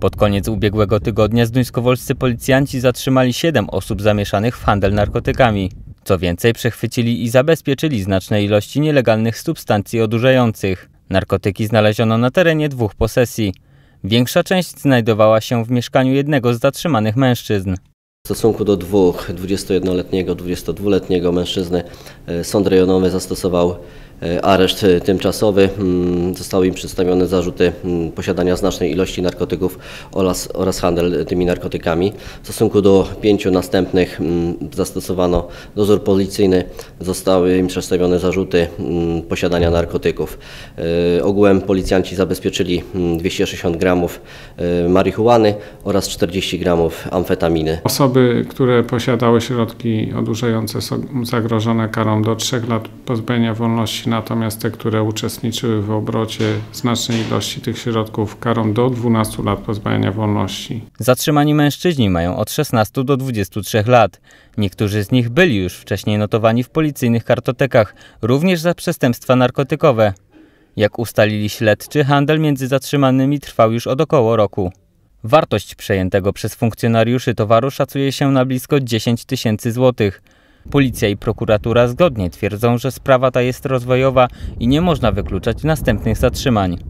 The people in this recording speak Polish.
Pod koniec ubiegłego tygodnia zduńskowolscy policjanci zatrzymali 7 osób zamieszanych w handel narkotykami. Co więcej, przechwycili i zabezpieczyli znaczne ilości nielegalnych substancji odurzających. Narkotyki znaleziono na terenie dwóch posesji. Większa część znajdowała się w mieszkaniu jednego z zatrzymanych mężczyzn. W stosunku do dwóch, 21-letniego, 22-letniego mężczyzny, e, sąd rejonowy zastosował areszt e, tymczasowy. Mm, Zostały im przedstawione zarzuty mm, posiadania znacznej ilości narkotyków oraz, oraz handel tymi narkotykami. W stosunku do pięciu następnych mm, zastosowano dozór policyjny. Zostały im przedstawione zarzuty posiadania narkotyków. E, Ogółem policjanci zabezpieczyli mm, 260 gramów e, marihuany oraz 40 gramów amfetaminy. Osoby, które posiadały środki odurzające są zagrożone karą do 3 lat pozbawienia wolności, natomiast te, które uczestniczyły w obrocie znacznej ilości tych środków karą do 12 lat pozbawienia wolności. Zatrzymani mężczyźni mają od 16 do 23 lat. Niektórzy z nich byli już wcześniej notowani w policyjnych kartotekach, również za przestępstwa narkotykowe. Jak ustalili śledczy, handel między zatrzymanymi trwał już od około roku. Wartość przejętego przez funkcjonariuszy towaru szacuje się na blisko 10 tysięcy złotych. Policja i prokuratura zgodnie twierdzą, że sprawa ta jest rozwojowa i nie można wykluczać następnych zatrzymań.